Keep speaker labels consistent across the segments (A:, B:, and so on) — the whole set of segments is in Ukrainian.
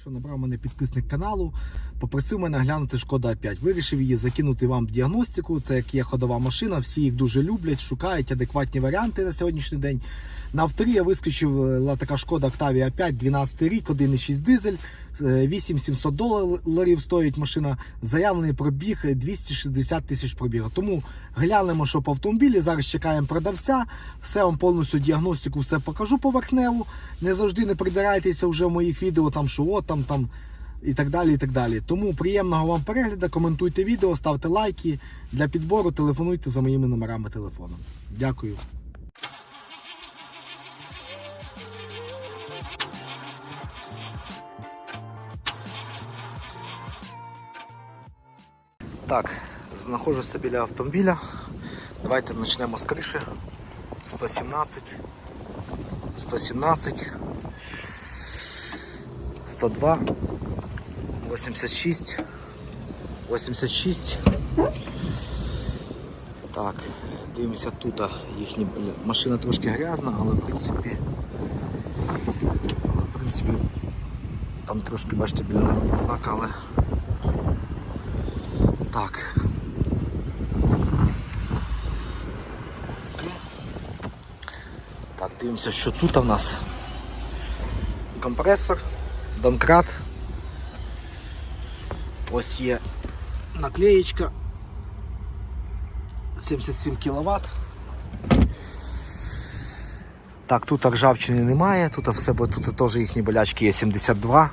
A: що набрав мене підписник каналу, попросив мене глянути Шкода 5. Вирішив її закинути вам в діагностику. Це як є ходова машина, всі їх дуже люблять, шукають адекватні варіанти на сьогоднішній день. На авторі я вискочив е, така шкода Octavia 5, 12 рік, 1,6 дизель, е, 8700 доларів стоїть машина. Заявлений пробіг е, 260 тисяч пробігу. Тому глянемо, що по автомобілі. Зараз чекаємо продавця. Все вам повністю діагностику все покажу поверхневу. Не завжди не придирайтеся вже в моїх відео, там що от там там. І так далі, і так далі. Тому приємного вам перегляду, коментуйте відео, ставте лайки. Для підбору телефонуйте за моїми номерами телефону. Дякую. Так, знаходжуся біля автомобіля. Давайте почнемо з криші. 117, 117, 102, 86, 86. Так, дивимося тут. Їхні машина трошки грязна, але в принципі. Але в принципі там трошки бачите біля знака, але так. Так, дивимося, що тут у нас. Компресор, домкрат. Ось є наклеєчка. 77 кВт. Так, тут ржавчини немає, тут все, тут теж їхні болячки є 72.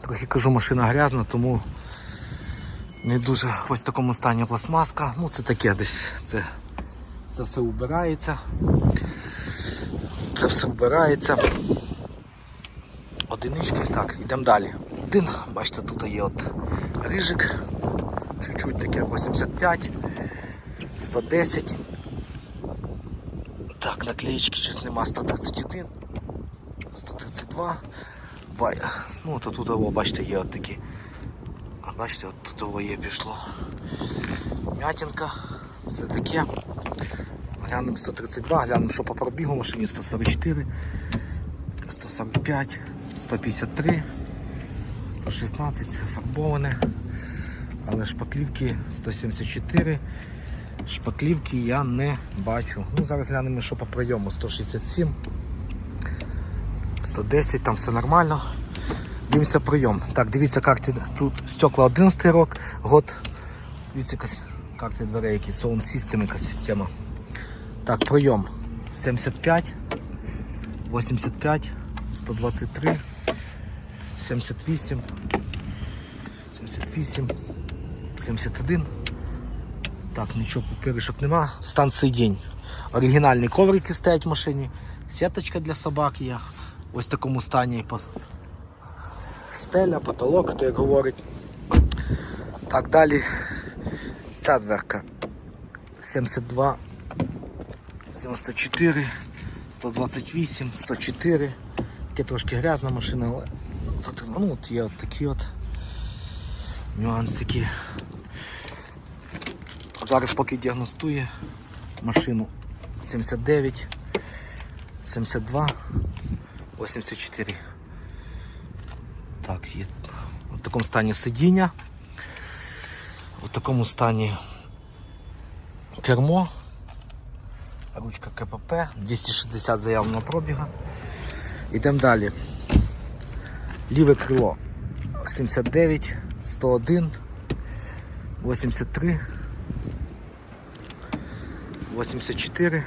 A: Трохи кажу, машина грязна, тому не дуже ось в такому стані пластмаска. Ну це таке десь. Це, це все убирається. Все вбирається. Одинички. Так, йдемо далі. Один, бачите, тут є от рижик. Чуть-чуть таке 85, 110. Так, наклеєчки щось нема 131, 132. Вай. Ну то тут, о, бачите, є от такі. Бачите, от тут того є пішло. М'ятінка, все таке. Глянемо 132, глянемо, що по пробігу машині 144, 145, 153, 116, це фарбоване. Але шпаклівки 174. Шпаклівки я не бачу. Ну, Зараз глянемо, що по прийому 167, 110, там все нормально. Дивимося прийом. Так, дивіться карти. Тут стекла 11 рок, год. Дивіться карти дверей, які Sound System, якась система. Так, прийом 75, 85, 123, 78, 78, 71. Так, нічого папіришок нема. Стан сидінь. Оригінальні коврики стоять в машині. Сіточка для собак є. Ось в такому стані. по- Стеля, потолок, хто як говорить. Так, далі ця дверка. 72, 94, 128, 104. Таке трошки грязна машина, але ну, от є от такі от нюансики. Зараз поки діагностує машину 79, 72, 84. Так, є в такому стані сидіння, в такому стані кермо, ручка КПП, 260 заявленого пробіга. Йдемо далі. Ліве крило 79, 101, 83, 84.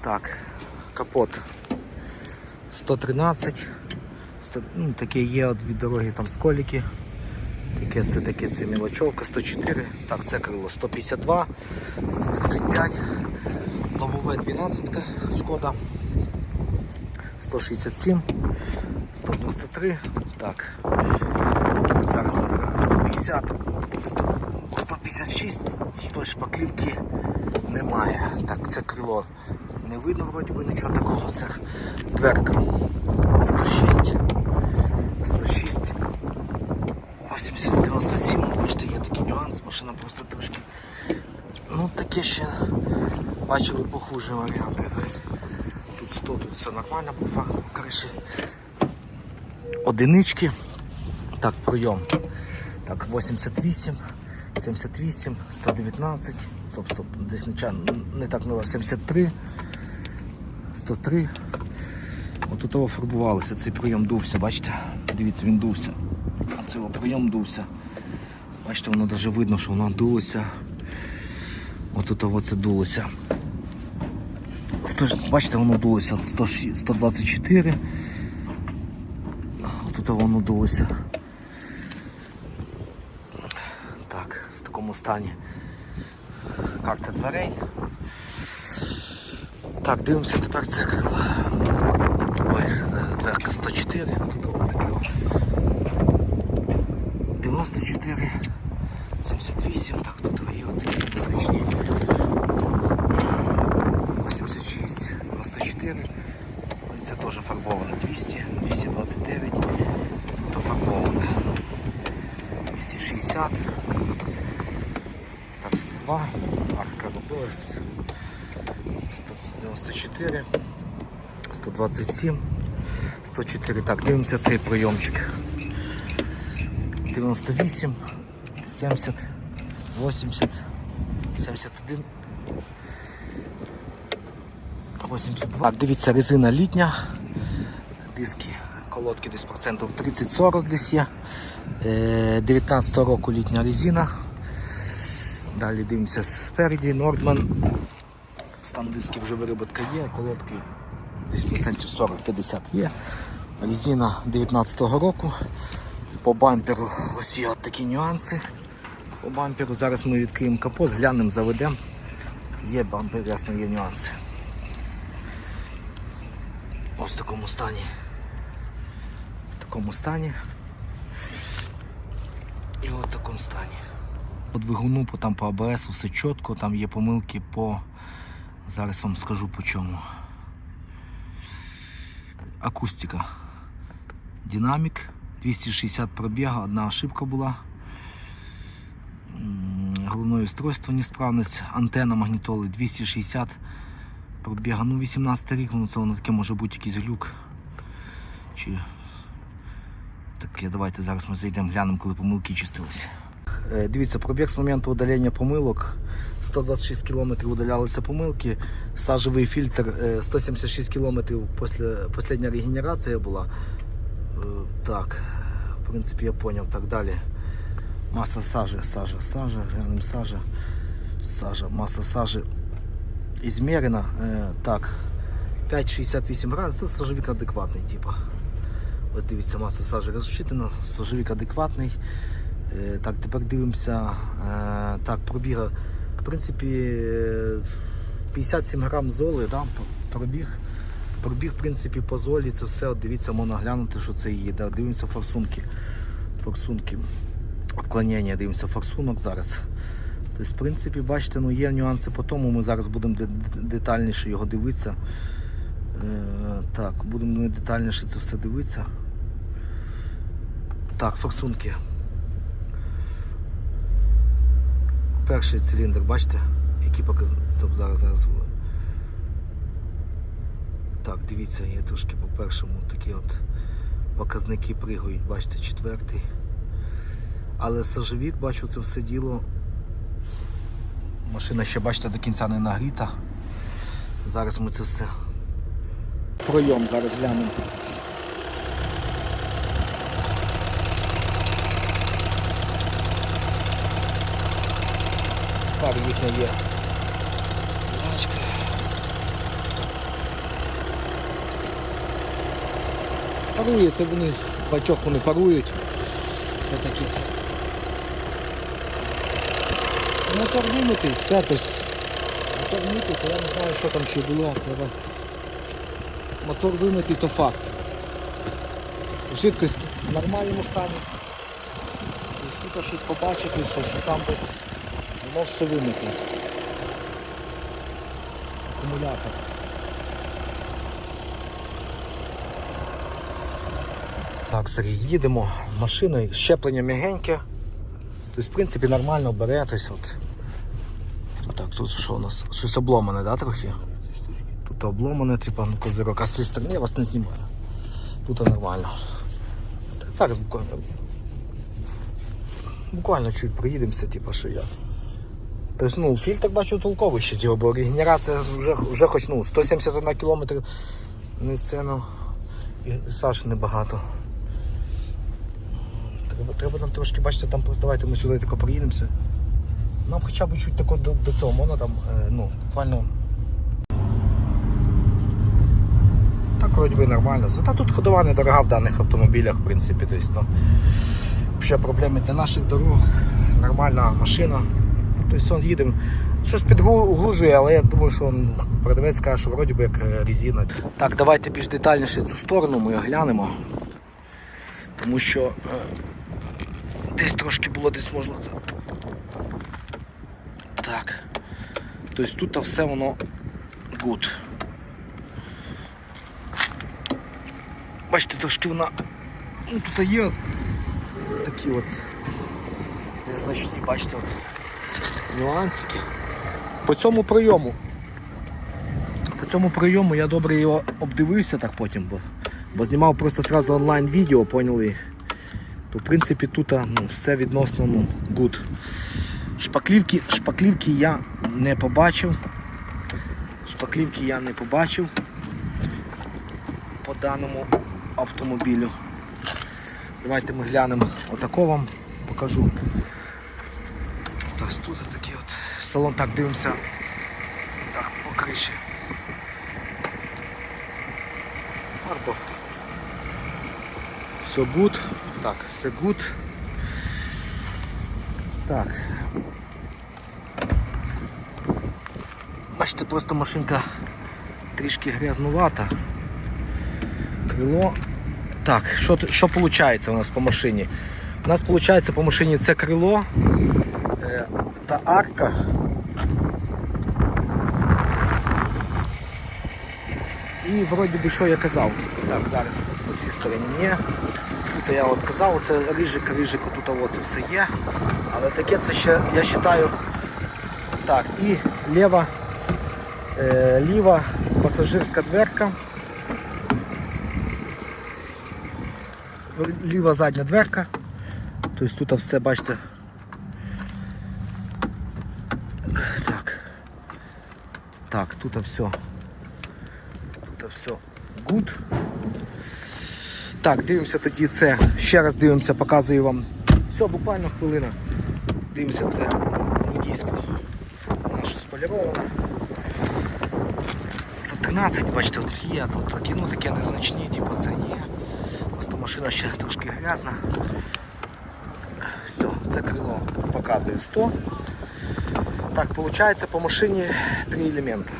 A: Так, капот 113. Сто- Ну, таке є от від дороги там сколіки. Таке це таке це мілочовка 104. Так, це крило 152, 135, лобове 12, шкода. 167, 193. Так. Так, зараз ми беремо 150, 100, 156. Цієї шпаклівки немає. Так, це крило. Не видно вроді би нічого такого. Це дверка. 106. 106. 80, 97. Бачите, є такий нюанс, машина просто трошки. Ну таке ще бачили похуже варіанти. Тобто, все нормально по факту криші. Одинички. Так, прийом. Так, 88, 78, 119. Стоп, стоп, десь не, не так нове, 73, 103. От того фарбувалося, цей прийом дувся, бачите? Дивіться, він дувся. О, прийом дувся. Бачите, воно навіть видно, що воно дулося. От у того це дулося. Бачите, воно дулося 124. От у воно дулося. Так, в такому стані. Карта дверей. Так, дивимося тепер це крило. Ой, е, дверка 104, тут таке. о. 94, 78, так, тут є от такі незначні. 86, 94. Це теж фарбоване 200, 229, тут фарбоване. 260. Так, 102. Арка робилась. 194. 127. 104. Так, дивимося цей прийомчик. 98, 70, 80, 71. 82. Так, дивіться, резина літня. Диски, колодки десь процентів 30-40 десь є. Е, 19 року літня резина. Далі дивимося спереді, Нордман. Стан дисків вже вироботка є, колодки десь процентів 40-50 є. Резина 19-го року. По бамперу ось є от такі нюанси. По бамперу зараз ми відкриємо капот, глянемо, заведемо. Є бампер, ясно, є нюанси. Ось в такому стані. В такому стані. І от в такому стані. По двигуну, по, там по АБС все чітко, там є помилки по. Зараз вам скажу по чому. Акустика. Динамік. 260 пробіга, одна ошибка була. Головне устройство несправність, антенна магнітоли 260 пробіга. Ну 18 рік, ну це воно таке може бути якийсь глюк. Чи таке, давайте зараз ми зайдемо, глянемо, коли помилки чистилися. Е, Дивіться, пробіг з моменту удалення помилок. 126 км удалялися помилки. Сажевий фільтр е, 176 км після остання регенерація була. Е, Так, в принципі, я зрозумів. Так далі. Маса сажи, сажа, сажа, глянемо сажа, сажа, маса сажи ізмірена. Е, Так, 5,68 градусів, це сажовик адекватний, типа. Ось дивіться, маса сажі розчитана, сажовик адекватний. Так, тепер дивимося. Так, пробіга. В принципі, е, 57 грам золи, да, пробіг. Пробіг, в принципі, по золі, це все. От дивіться, можна глянути, що це є. Да. Дивимося форсунки. Форсунки. Вклонення, дивимося форсунок зараз. Тобто, в принципі, бачите, ну, є нюанси по тому, ми зараз будемо де- де- детальніше його дивитися. Е, так, будемо детальніше це все дивитися. Так, форсунки. Перший циліндр, бачите, який показник. Зараз, зараз. Так, дивіться, є трошки по першому такі от показники пригають, бачите, четвертий. Але сажовік, бачу, це все діло. Машина ще, бачите, до кінця не нагріта. Зараз ми це все. Пройом зараз глянемо. Пар їхня є. Лачка. Парує, це вони батьох вони парують. Це такі це. Мотор вимитий, все тось. Мотор вимитий, то я не знаю, що там ще було. Треба. Мотор вимитий, то факт. Жидкость в нормальному стані. Тобто тут щось побачити, що, що там десь воно все вимите. Акумулятор. Так, Сергій, їдемо машиною, щеплення м'ягеньке. Тобто, в принципі, нормально бере. Тобто, от. Так, тут що у нас? Щось обломане, да, трохи? Тут обломане, типа, ну, козирок, а з цієї сторони вас не знімаю. Тут нормально. Зараз буквально. Буквально чуть проїдемося, типа, що я. Тобто, ну, фільтр бачу толковий ще, типу, бо регенерація вже, вже хоч ну, 171 км не це, ну, і Саш небагато. Треба, треба нам трошки, бачите, там давайте ми сюди тако проїдемося. Нам хоча б чуть тако до, до цього можна там, е, ну, буквально. Так вроді би нормально. Зато тут ходова недорога в даних автомобілях, в принципі. Тобто, ну, ще проблеми для наших дорог. Нормальна машина. Тобто їдемо. Щось підгружує, але я думаю, що он, продавець каже, що вроді би як е, резина. Так, давайте більш детальніше цю сторону ми оглянемо. Тому що е, десь трошки було десь можна. це- Так. Тобто тут все воно good. Бачите, трошки вона. Ну, тут є такі от незначні, бачите, от нюансики. По цьому прийому. По цьому прийому я добре його обдивився так потім, бо, бо знімав просто сразу онлайн відео, поняли. То в принципі тут ну, все відносно ну, good. Шпаклівки, шпаклівки я не побачив. Шпаклівки я не побачив по даному автомобілю. Давайте ми глянемо отако вам покажу. Так, тут такі от. Салон так дивимося. Так, по криші. Фарбо. Все good. Так, все good. Так. Бачите, просто машинка трішки грязнувата. Крило. Так, що, що виходить у нас по машині? У нас виходить по машині це крило е, та арка. І вроді би що я казав. Так, зараз по цій стороні ні. Тут я от казав, це рижик, рижик, тут оце все є. Але таке це ще, я вважаю, так, і ліва, е, ліва пасажирська дверка. Ліва задня дверка. Тобто тут все, бачите. Так. Так, тут все. Тут все good. Так, дивимося тоді це. Ще раз дивимося, показую вам. Все, буквально хвилина. Дивимося це водійську. Вона щось полірована. 113, бачите, от є, тут такі, ну такі незначні, типу це є. Просто машина ще трошки грязна. Все, це крило показує 100. Так, виходить по машині три елемента.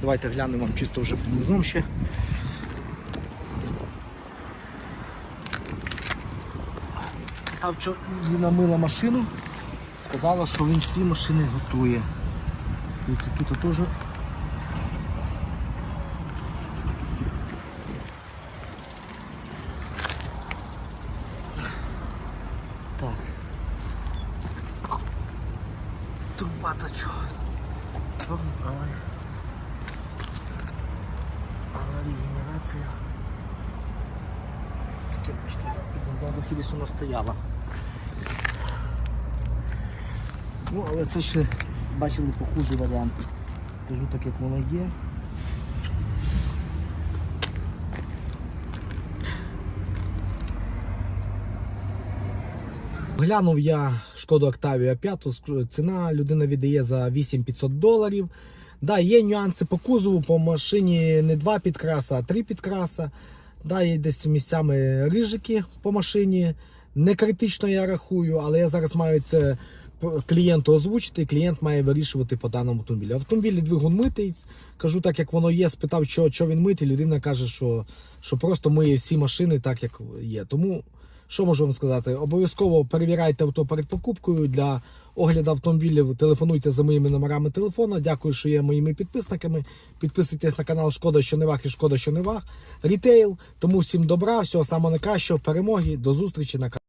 A: Давайте глянемо чисто вже низом ще. Та вчора Ліна мила машину, сказала, що він всі машини готує. І це тут теж. Так. Труба то чого? Чорна, але. Але регенерація. Таке, бачите, під назад десь вона стояла. Ну, але це ще бачили похужі варіанти. Кажу так, як воно є. Глянув я шкоду Octavia 5, ціна людина віддає за 8500 доларів. Да, є нюанси по кузову, по машині не два підкраса, а три підкраса. Да, є десь місцями рижики по машині. Не критично я рахую, але я зараз маю це клієнту озвучити, клієнт має вирішувати по даному автомобілю. Автомобіль двигун митий, кажу так, як воно є, спитав, що, що він митий, людина каже, що, що просто миє всі машини так, як є. Тому що можу вам сказати? Обов'язково перевіряйте авто перед покупкою. Для огляду автомобілів телефонуйте за моїми номерами телефону. Дякую, що є моїми підписниками. Підписуйтесь на канал Шкода, що не вах і Шкода, що не вах. Рітейл. Тому всім добра, всього самого найкращого, перемоги. До зустрічі на каналі.